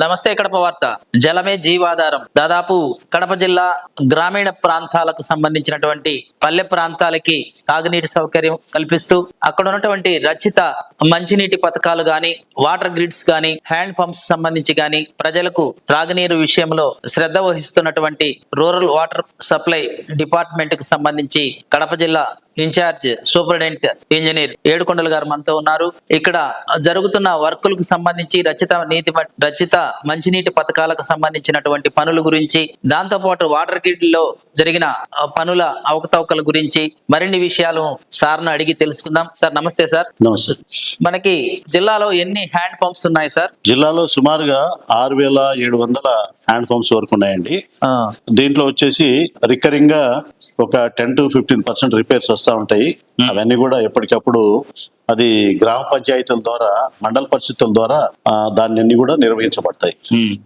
నమస్తే కడప వార్త. జలమే జీవాధారం. దాదాపు కడప జిల్లా గ్రామీణ ప్రాంతాలకు సంబంధించినటువంటి పల్లె ప్రాంతాలకి తాగునీటి సౌకర్యం కల్పిస్తూ అక్కడ ఉన్నటువంటి రచిత మంచినీటి పథకాలు గాని వాటర్ గ్రిడ్స్ గాని హ్యాండ్ పంప్స్ సంబంధించి గాని ప్రజలకు త్రాగునీరు విషయంలో శ్రద్ధ వహిస్తున్నటువంటి రూరల్ వాటర్ సప్లై డిపార్ట్మెంట్కు సంబంధించి కడప జిల్లా ఇన్ఛార్జ్ సూపరింటెండెంట్ ఇంజనీర్ ఏడుకొండలు గారు మనతో ఉన్నారు. ఇక్కడ జరుగుతున్న వర్కులకు సంబంధించి రచిత నీతి ప- రచిత మంచినీటి పథకాలకు సంబంధించినటువంటి పనుల గురించి దాంతో పాటు వాటర్ గ్రిడ్లో జరిగిన పనుల అవకతవకల గురించి మరిన్ని విషయాలు సార్ను అడిగి తెలుసుకుందాం. సార్ నమస్తే సార్. నమస్తే. మనకి జిల్లాలో ఎన్ని హ్యాండ్ పంప్స్ ఉన్నాయి సార్? జిల్లాలో సుమారుగా ఆరు వేల ఏడు వందల హ్యాండ్ పంప్స్ వరకు ఉన్నాయండి. దీంట్లో వచ్చేసి రికరింగ్గా ఒక ten to fifteen percent repairs వస్తూ ఉంటాయి. అవన్నీ కూడా ఎప్పటికప్పుడు అది గ్రామ పంచాయతీల ద్వారా మండల పరిషత్తుల ద్వారా దాన్ని అన్ని కూడా నిర్వహించబడతాయి.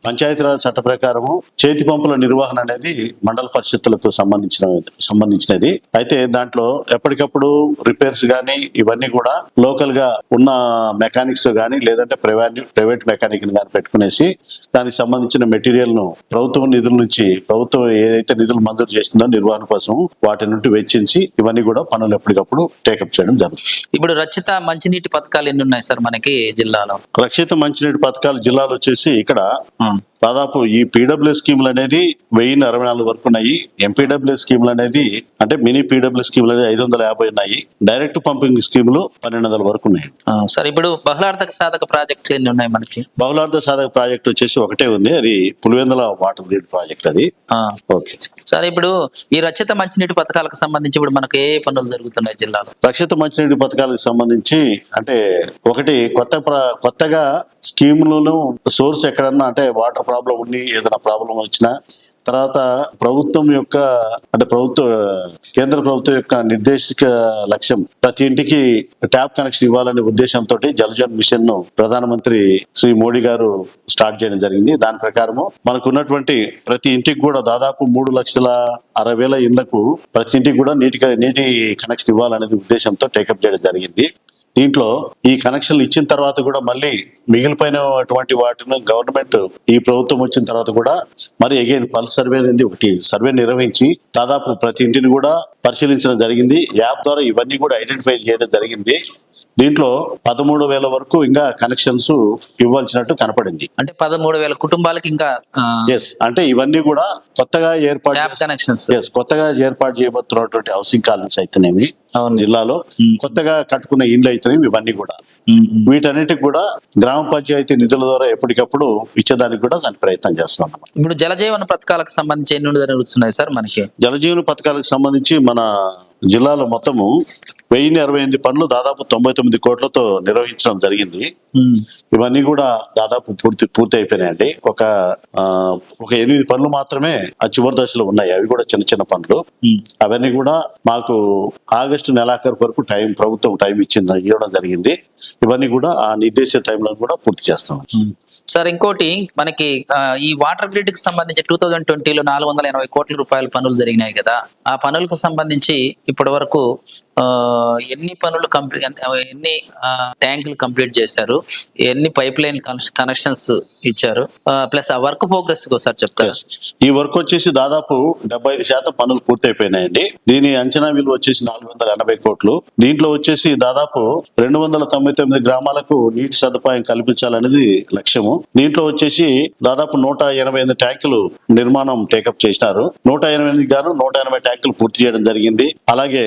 పంచాయతీరాజ్ చట్ట ప్రకారము చేతి పంపుల నిర్వహణ అనేది మండల పరిషత్తులకు సంబంధించిన సంబంధించినది. అయితే దాంట్లో ఎప్పటికప్పుడు రిపేర్స్ గానీ ఇవన్నీ కూడా లోకల్గా ఉన్న మెకానిక్స్ గానీ లేదంటే ప్రైవేట్ ప్రైవేట్ మెకానిక్ గాని పెట్టుకునేసి దానికి సంబంధించిన మెటీరియల్ను ప్రభుత్వం నిధుల నుంచి ప్రభుత్వం ఏదైతే నిధులు మంజూరు చేసిందో నిర్వహణ కోసం వాటి నుండి వెచ్చించి ఇవన్నీ కూడా పనులు ఎప్పటికప్పుడు టేకప్ చేయడం జరుగుతుంది. ఇప్పుడు రచిత మంచినీటి పథకాలు ఎన్ని ఉన్నాయి సార్ మనకి జిల్లాలో? రక్షిత మంచినీటి పథకాలు జిల్లాలో వచ్చేసి ఇక్కడ దాదాపు ఈ పీడబ్ల్యూ స్కీములు అనేది వెయ్యి అరవై నాలుగు వరకు ఉన్నాయి. ఎంపీడబ్ల్యూ స్కీములు అనేది అంటే మినీ పీడబ్ల్యూ స్కీములు అనేది ఐదు వందల యాభై ఉన్నాయి. డైరెక్ట్ పంపింగ్ స్కీములు పన్నెండు వందల వరకు ఉన్నాయి. సార్ ఇప్పుడు బహుళార్థక సాధక ప్రాజెక్టులు ఎన్ని ఉన్నాయి మనకి? బహుళార్థ సాధక ప్రాజెక్ట్ వచ్చేసి ఒకటే ఉంది. అది పులివెందుల వాటర్ గ్రిడ్ ప్రాజెక్ట్ అది. ఓకే. సార్ ఇప్పుడు ఈ రచిత మంచినీటి పథకాలకు సంబంధించి ఇప్పుడు మనకు ఏ ఏ పనులు జరుగుతున్నాయి జిల్లాలో? రక్షిత మంచినీటి పథకాలకు సంబంధించి అంటే ఒకటి కొత్త కొత్తగా స్కీములను సోర్స్ ఎక్కడన్నా అంటే వాటర్ ప్రాబ్లం ఉంది ఏదైనా ప్రాబ్లం వచ్చినా తర్వాత ప్రభుత్వం యొక్క అంటే ప్రభుత్వ కేంద్ర ప్రభుత్వం యొక్క నిర్దేశిక లక్ష్యం ప్రతి ఇంటికి ట్యాప్ కనెక్షన్ ఇవ్వాలనే ఉద్దేశంతో జలజన్ మిషన్ను ప్రధానమంత్రి శ్రీ మోడీ గారు స్టార్ట్ చేయడం జరిగింది. దాని ప్రకారము మనకు ఉన్నటువంటి ప్రతి ఇంటికి కూడా దాదాపు మూడు లక్షల అరవై వేల ఇళ్ళకు ప్రతి ఇంటికి కూడా నీటి నీటి కనెక్షన్ ఇవ్వాలనేది ఉద్దేశంతో టేకప్ చేయడం జరిగింది. దీంట్లో ఈ కనెక్షన్లు ఇచ్చిన తర్వాత కూడా మళ్ళీ మిగిలిపోయినటువంటి వాటిని గవర్నమెంట్ ఈ ప్రభుత్వం వచ్చిన తర్వాత కూడా మరి అగైన్ పల్స్ సర్వే అనేది ఒకటి సర్వే నిర్వహించి దాదాపు ప్రతి ఇంటిని కూడా పరిశీలించడం జరిగింది. యాప్ ద్వారా ఇవన్నీ కూడా ఐడెంటిఫై చేయడం జరిగింది. దీంట్లో పదమూడు వేల వరకు ఇంకా కనెక్షన్స్ ఇవ్వాల్సినట్టు కనపడింది అంటే పదమూడు వేల కుటుంబాలకి ఇంకా ఎస్ అంటే ఇవన్నీ కూడా కొత్తగా ఏర్పాటు కనెక్షన్స్ ఎస్ కొత్తగా ఏర్పాటు చేయబోతున్నటువంటి హౌసింగ్ కాలనీస్ అయితేనేమి. జిల్లాలో Hmm. కొత్తగా కట్టుకున్న ఇండ్లు అయితేనేమి ఇవన్నీ కూడా. వీటన్నిటికి కూడా గ్రామ పంచాయతీ నిధుల ద్వారా ఎప్పటికప్పుడు ఇచ్చేదానికి కూడా దాని ప్రయత్నం చేస్తున్నాం ఇప్పుడు జలజీవన పథకాలకు సంబంధించి ఎన్ని జరుగుతున్నాయి సార్ మనకి? జలజీవన పథకాలకు సంబంధించి మన జిల్లాలో మొత్తము వెయ్యి అరవై ఎనిమిది పనులు దాదాపు తొంభై తొమ్మిది కోట్లతో నిర్వహించడం జరిగింది. ఇవన్నీ కూడా దాదాపు పూర్తి పూర్తి అయిపోయినాయండి. ఒక ఒక ఎనిమిది పనులు మాత్రమే ఆ చివరి దశలో ఉన్నాయి. అవి కూడా చిన్న చిన్న పనులు. అవన్నీ కూడా మాకు ఆగస్టు నెలాఖరు వరకు టైం ప్రభుత్వం టైం ఇచ్చింది ఇవ్వడం జరిగింది. ఇవన్నీ కూడా ఆ నిర్దేశ టైంలో కూడా పూర్తి చేస్తాం. సార్ ఇంకోటి మనకి ఈ వాటర్ గ్రిడ్కి సంబంధించి టూ థౌజండ్ ట్వంటీలో నాలుగు వందల ఎనభై కోట్ల రూపాయల పనులు జరిగినాయి కదా. ఆ పనులకు సంబంధించి ఇప్పటి వరకు ఎన్ని పనులు కంప్లీట్ ఎన్ని ట్యాంకులు కంప్లీట్ చేశారు ఎన్ని పైప్ లైన్ కనెక్షన్స్ ఇచ్చారు ప్లస్ ఆ వర్క్ ప్రోగ్రెస్ ఒకసారి చెప్తారు? ఈ వర్క్ వచ్చేసి దాదాపు డెబ్బై ఐదు శాతం పనులు పూర్తయిపోయినాయండి. దీని అంచనా విలువ వచ్చేసి నాలుగు వందల ఎనభై కోట్లు. దీంట్లో వచ్చేసి దాదాపు రెండు వందల తొంభై తొమ్మిది గ్రామాలకు నీటి సదుపాయం కల్పించాలనేది లక్ష్యము. దీంట్లో వచ్చేసి దాదాపు నూట ఎనభై ఎనిమిది ట్యాంకులు నిర్మాణం టేకప్ చేసినారు. నూట ఎనభై ఎనిమిది గాను నూట ఎనభై ట్యాంకులు పూర్తి చేయడం జరిగింది. అలాగే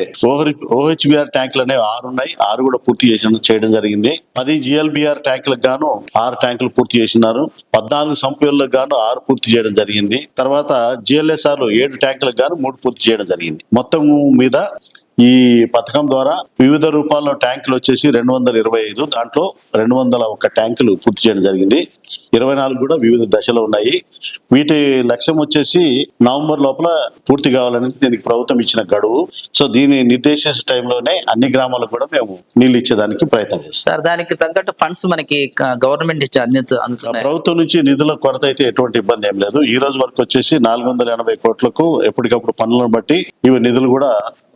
ఓహెచ్బిఆర్ ట్యాంకులు అనేవి ఆరు ఉన్నాయి. ఆరు కూడా పూర్తి చేసిన చేయడం జరిగింది. పది జిఎల్బిఆర్ ట్యాంకులకు గాను ఆరు ట్యాంకులు పూర్తి చేసినారు. పద్నాలుగు సంపూర్లకు గాను ఆరు పూర్తి చేయడం జరిగింది. తర్వాత జిఎల్ఎస్ఆర్ ఏడు ట్యాంకులకు గాను మూడు పూర్తి చేయడం జరిగింది. మొత్తం మీద ఈ పథకం ద్వారా వివిధ రూపాల్లో ట్యాంకులు వచ్చేసి రెండు వందల ఇరవై ఐదు దాంట్లో రెండు వందల ఒక ట్యాంకులు పూర్తి చేయడం జరిగింది. ఇరవై నాలుగు కూడా వివిధ దశలో ఉన్నాయి. వీటి లక్ష్యం వచ్చేసి నవంబర్ లోపల పూర్తి కావాలనేది దీనికి ప్రభుత్వం ఇచ్చిన గడువు. సో దీని నిర్దేశించిన టైంలోనే అన్ని గ్రామాలకు కూడా మేము నీళ్ళు ఇచ్చేదానికి ప్రయత్నం చేస్తాం. సార్ దానికి తగ్గట్టు ఫండ్స్ మనకి గవర్నమెంట్ ప్రభుత్వం నుంచి నిధుల కొరత అయితే ఎటువంటి ఇబ్బంది ఏం లేదు. ఈ రోజు వరకు వచ్చేసి నాలుగు వందల ఎనభై కోట్లకు ఎప్పటికప్పుడు పనులను బట్టి ఇవి నిధులు కూడా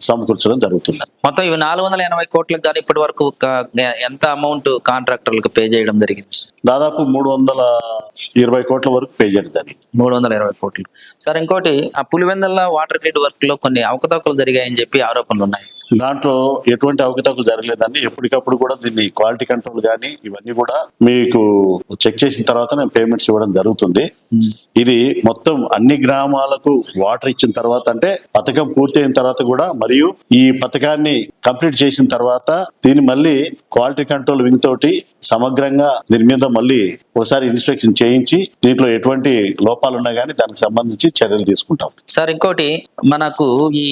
సమకూర్చడం జరుగుతుంది. మొత్తం ఇవి నాలుగు వందల ఎనభై కోట్లకు కానీ ఇప్పటి వరకు ఎంత అమౌంట్ కాంట్రాక్టర్లకు పే చేయడం జరిగింది? దాదాపు మూడు వందల ఇరవై కోట్ల వరకు పే చేయడం జరిగింది. మూడు వందల ఇరవై కోట్లు. సార్ ఇంకోటి ఆ పులివెందల వాటర్ గ్రిడ్ వర్క్లో కొన్ని అవకతవకలు జరిగాయని చెప్పి ఆరోపణలు ఉన్నాయి దాంట్లో ఎటువంటి అవకతవకలు జరగలేదండి. ఎప్పటికప్పుడు కూడా దీన్ని క్వాలిటీ కంట్రోల్ కానీ ఇవన్నీ కూడా మీకు చెక్ చేసిన తర్వాత నేను పేమెంట్స్ ఇవ్వడం జరుగుతుంది. ఇది మొత్తం అన్ని గ్రామాలకు వాటర్ ఇచ్చిన తర్వాత అంటే పథకం పూర్తయిన తర్వాత కూడా మరియు ఈ పథకాన్ని కంప్లీట్ చేసిన తర్వాత దీన్ని మళ్ళీ క్వాలిటీ కంట్రోల్ వింగ్ తోటి సమగ్రంగా దీని మీద మళ్ళీ ఒకసారి ఇన్స్పెక్షన్ చేయించి దీంట్లో ఎటువంటి లోపాలు ఉన్నా కానీ దానికి సంబంధించి చర్యలు తీసుకుంటాం. సార్ ఇంకోటి మనకు ఈ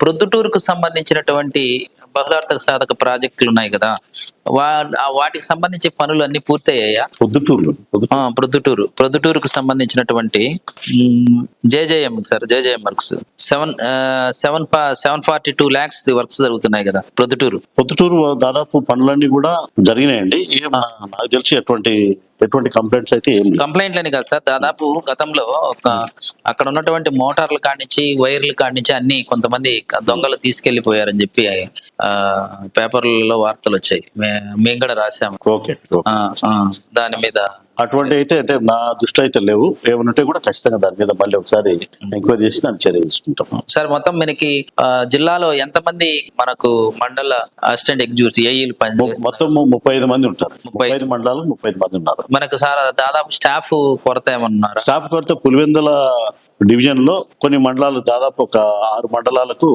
ప్రొద్దుటూరుకు సంబంధించినటువంటి బహుళార్థక సాధక ప్రాజెక్టులు ఉన్నాయి కదా వాటికి సంబంధించి పనులు అన్ని పూర్తయ్యాయా? ఆ, ప్రొద్దుటూరు ప్రొద్దుటూరుకు సంబంధించినటువంటి JJM sir JJM works. Seven seven seven forty two lakhs works జరుగుతున్నాయి కదా ప్రొద్దుటూరు పొద్దుటూరు దాదాపు పనులన్నీ కూడా జరిగినాయండి. నాకు తెలిసి ఎటువంటి ఎటువంటి కంప్లైంట్స్ అయితే ఏం లేవు. కంప్లైంట్లని కాదు సార్. దాదాపు గతంలో ఒక అక్కడ ఉన్నటువంటి మోటార్ల కానించి వైర్ల కానించి అన్ని కొంతమంది దొంగలు తీసుకెళ్ళిపోయారని చెప్పి ఆ పేపర్లలో వార్తలు వచ్చాయి. మేము కూడా రాసాము ఓకే దాని మీద అటువంటి అయితే అంటే నా దృష్టి అయితే లేవు ఏమనుంటే కూడా ఖచ్చితంగా దాని మీద మళ్ళీ ఒకసారి ఎంక్వైరీ చేసి దాన్ని చర్య తీసుకుంటాం. సార్ మొత్తం మనకి జిల్లాలో ఎంతమంది మనకు మండల అసిస్టెంట్ ఎగ్జిక్యూటివ్ ఏఈలు పనిచేస్తారు మొత్తం ముప్పై ఐదు మంది ఉంటారు. ముప్పై ఐదు. మండలాలు ముప్పై ఐదు మంది ఉన్నారు. మనకు సార్ దాదాపు స్టాఫ్ కొరత ఏమన్నారా స్టాఫ్ కొరత పులివెందుల డివిజన్లో కొన్ని మండలాలు దాదాపు ఒక ఆరు మండలాలకు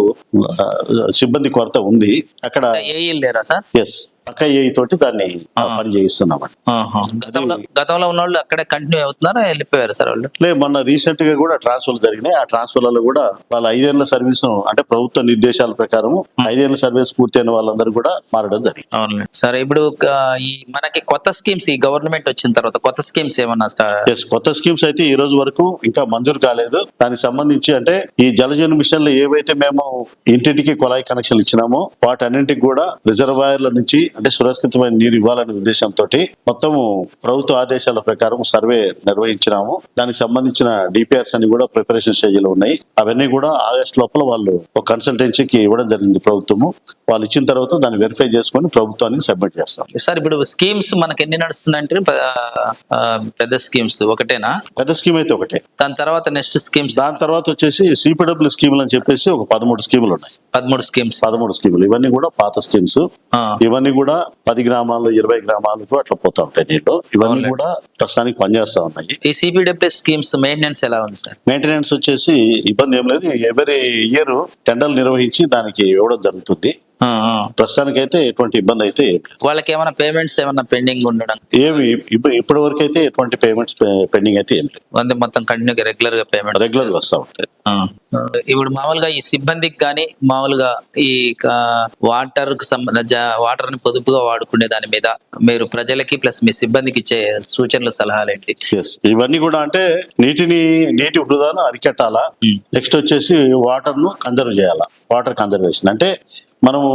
సిబ్బంది కొరత ఉంది. అక్కడ ఏఈలు లేరా సార్? ఎస్ పక్క ఏ తోటి దాన్ని ఆ, పని చేయిస్తున్నామండి. ఆహా. గతంలో గతంలో ఉన్న వాళ్ళు అక్కడే కంటిన్యూ అవుతున్నారా? వెళ్ళిపోయారు సార్ వాళ్ళు? లే మొన్న రీసెంట్గా కూడా ట్రాన్స్ఫర్లు జరిగినాయి. ఆ ట్రాన్స్ఫర్లలో కూడా వాళ్ళ ఐదేళ్ళ సర్వీస్ అంటే ప్రభుత్వ నిర్దేశాల ప్రకారం ఐదేళ్ళ సర్వీస్ పూర్తయిన వాళ్ళందరూ కూడా మారడం జరిగింది. సరే ఇప్పుడు ఈ మనకి కొత్త స్కీమ్స్ ఈ గవర్నమెంట్ వచ్చిన తర్వాత కొత్త స్కీమ్స్ ఏమన్నా ఎస్ కొత్త స్కీమ్స్ అయితే ఈ రోజు వరకు ఇంకా మంజూరు కాలేదు. దానికి సంబంధించి అంటే ఈ జలజీవన్ మిషన్లో ఏవైతే మేము ఇంటింటికి కుళాయి కనెక్షన్ ఇచ్చినామో వాటన్నింటికి కూడా రిజర్వాయర్ల నుంచి అంటే సురక్షితమైన నీరు ఇవ్వాలనే ఉద్దేశంతో మొత్తము ప్రభుత్వ ఆదేశాల ప్రకారం సర్వే నిర్వహించినాము. దానికి సంబంధించిన డిపిఆర్స్ అన్ని కూడా ప్రిపరేషన్ స్టేజ్లో ఉన్నాయి. అవన్నీ కూడా ఆగస్ట్ లోపల వాళ్ళు ఒక కన్సల్టెన్సీకి ఇవ్వడం జరిగింది ప్రభుత్వము. వాళ్ళు ఇచ్చిన తర్వాత దాన్ని వెరిఫై చేసుకొని ప్రభుత్వానికి సబ్మిట్ చేస్తాం. సార్ ఇప్పుడు స్కీమ్స్ మనకి ఎన్ని నడుస్తున్నాయంటే పెద్ద స్కీమ్స్ ఒకటేనా? పెద్ద స్కీమ్ అయితే ఒకటే. దాని తర్వాత నెక్స్ట్ స్కీమ్స్? దాని తర్వాత వచ్చేసి సిపిడబ్ల్యూ స్కీములు అని చెప్పేసి ఒక పదమూడు స్కీములు ఉన్నాయి. పదమూడు స్కీమ్స్. పదమూడు స్కీములు. ఇవన్నీ కూడా పాత స్కీమ్స్. ఇవన్నీ కూడా పది గ్రామాలు ఇరవై గ్రామాలకు అట్లా పోతా ఉంటాయి నీళ్ళు ఇవన్నీ. కూడా ప్రస్తుతానికి పనిచేస్తా ఉన్నాయి ఈ సిపిడబ్ల్యూ స్కీమ్స్ మెయింటెనెన్స్ ఎలా ఉంది సార్ మెయింటెనెన్స్ వచ్చేసి ఇబ్బంది ఏం లేదు ఎవరి ఇయర్ టెండర్లు నిర్వహించి దానికి ఇవ్వడం జరుగుతుంది. ప్రస్తుతానికి అయితే ఎటువంటి ఇబ్బంది అయితే. వాళ్ళకి ఏమైనా పేమెంట్స్ ఏమైనా పెండింగ్ ఉండడం ఏమి ఇప్ప- ఇప్పటి వరకు అయితే ఎటువంటి పేమెంట్స్ పెండింగ్ అయితే ఏం లేదు అంటే మొత్తం కంటిన్యూగా రెగ్యులర్గా పేమెంట్ రెగ్యులర్ వస్తా ఉంటాయి. ఇప్పుడు మామూలుగా ఈ సిబ్బందికి కానీ మామూలుగా ఈ వాటర్కు సంబంధించిన వాటర్ని పొదుపుగా వాడుకునే దాని మీద మీరు ప్రజలకి ప్లస్ మీ సిబ్బందికి ఇచ్చే సూచనలు సలహాలు ఏంటి? ఇవన్నీ కూడా అంటే నీటిని నీటి వృధాను అరికట్టాలా? Hmm. నెక్స్ట్ వచ్చేసి వాటర్ను కన్జర్వ్ చేయాలా? వాటర్ కన్జర్వేషన్ అంటే మనము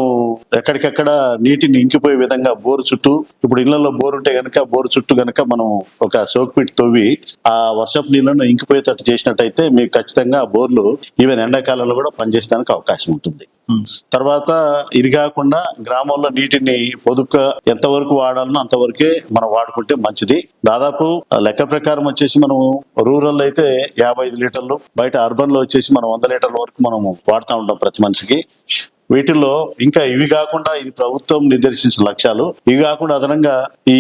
ఎక్కడికెక్కడ నీటిని ఇంకిపోయే విధంగా బోరు చుట్టూ ఇప్పుడు ఇళ్ళలో బోర్ ఉంటే గనక బోరు చుట్టూ గనక మనం ఒక సోక్ పిట్ తవ్వి ఆ వర్షపు నీళ్ళను ఇంకిపోయేటట్టు చేసినట్టయితే మీకు ఖచ్చితంగా ఆ బోర్లు ఈవెన్ ఎండాకాలంలో కూడా పనిచేయడానికి అవకాశం ఉంటుంది. తర్వాత ఇది కాకుండా గ్రామంలో నీటిని పొదుపుగా ఎంతవరకు వాడాలనో అంతవరకే మనం వాడుకుంటే మంచిది. దాదాపు లెక్క ప్రకారం వచ్చేసి మనం రూరల్ అయితే యాభై ఐదు లీటర్లు బయట అర్బన్లో వచ్చేసి మనం వంద లీటర్ల వరకు మనం వాడుతూ ఉంటాం ప్రతి మనిషికి. వీటిల్లో ఇంకా ఇవి కాకుండా ఇది ప్రభుత్వం నిర్దేశించిన లక్ష్యాలు ఇవి కాకుండా అదనంగా ఈ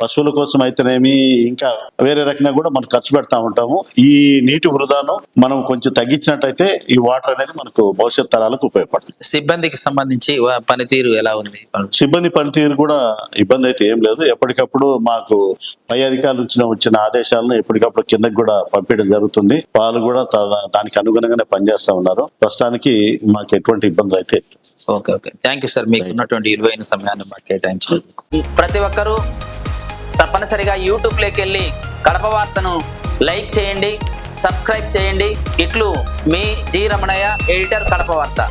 పశువుల కోసం అయితేనేమి ఇంకా వేరే రకంగా కూడా మనం ఖర్చు పెడతా ఉంటాము. ఈ నీటి వృధాను మనం కొంచెం తగ్గించినట్టయితే ఈ వాటర్ అనేది మనకు భవిష్యత్ తరాలకు ఉపయోగపడుతుంది. సిబ్బందికి సంబంధించి పనితీరు ఎలా ఉంది? సిబ్బంది పనితీరు కూడా ఇబ్బంది అయితే ఏం లేదు. ఎప్పటికప్పుడు మాకు పై అధికారుల నుంచి వచ్చిన ఆదేశాలను ఎప్పటికప్పుడు కిందకి కూడా పంపించడం జరుగుతుంది. వాళ్ళు కూడా దానికి అనుగుణంగానే పనిచేస్తా ఉన్నారు. ప్రస్తుతానికి మాకు ఎటువంటి ఇబ్బందులు అయితే. Okay okay. Thank you sir మీకు ఉన్నటువంటి విలువైన సమయాన్ని మాకు కేటాయించినందుకు. ప్రతి ఒక్కరూ తప్పనిసరిగా యూట్యూబ్లోకి వెళ్ళి కడప వార్తను లైక్ చేయండి సబ్స్క్రైబ్ చేయండి. ఇట్లు మీ జి రమణయ్య ఎడిటర్ కడప వార్త.